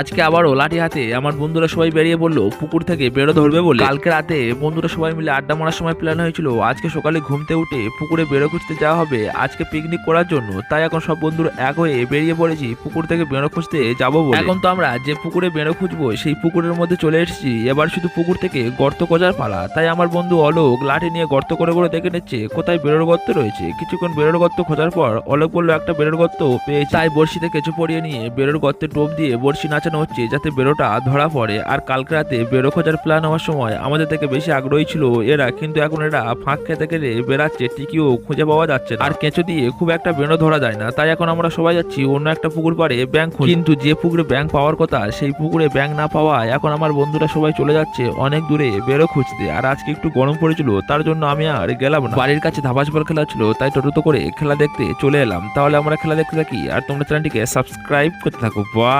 আজকে আবারও লাঠি হাতে আমার বন্ধুরা সবাই বেরিয়ে পড়ল পুকুর থেকে বেরো ধরবে বলে। কালকে রাতে বন্ধুরা সবাই মিলে আড্ডা মারার সময় প্ল্যান হয়েছিল, আজকে সকালে ঘুমতে উঠে পুকুরে বেরো খুঁজতে যাওয়া হবে, আজকে পিকনিক করার জন্য। তাই এখন সব বন্ধুরা এক হয়ে বেরিয়ে পড়েছি, পুকুর থেকে বেরো খুঁজতে যাব বলে। এখন তো আমরা যে পুকুরে বেরো খুঁজবো, সেই পুকুরের মধ্যে চলে এসেছি। এবার শুধু পুকুর থেকে গর্ত খোঁজার পালা। তাই আমার বন্ধু অলোক লাঠি নিয়ে গর্ত করে করে দেখে নিচ্ছে, কোথায় বেরোর গর্ত রয়েছে। কিছুক্ষণ বেরোর গর্ত খোঁজার পর অলোক বলল, একটা বেরোর গর্ত পেয়েছি। তাই বড়শিতে কেঁচো পড়িয়ে নিয়ে বেরোর গর্তে টোপ দিয়ে বড়শি নাচানো হচ্ছে, যাতে বেরোটা ধরা পড়ে। আর কালকে রাতে বেরো খোঁজার প্ল্যান হওয়ার সময় আমাদের থেকে বেশি আগ্রহী ছিল এরা, কিন্তু এখন এরা ফাঁক খেতে খেতে বেড়াচ্ছে টিকিও খুঁজে পাওয়া যাচ্ছে আর কেঁচো দিয়ে খুব একটা বেরো ধরা যায় না, তাই এখন আমরা সবাই যাচ্ছি অন্য একটা পুকুর পাড়ে ব্যাংক কিন্তু যে পুকুরে ব্যাংক পাওয়ার কথা, সেই পুকুরে ব্যাংক না পাওয়ায় এখন আমার বন্ধুরা সবাই চলে যাচ্ছে অনেক দূরে বেরো খুঁজতে। আর আজকে একটু গরম পড়েছিল, তার জন্য আমি আর গেলাম না। বাড়ির কাছে ধাবাস বল খেলা ছিল, তাই টোটো করে খেলা দেখতে চলে এলাম। তাহলে আমরা খেলা দেখতে থাকি। আর তোমরা চ্যানেলটিকে সাবস্ক্রাইব করতে থাকো। বা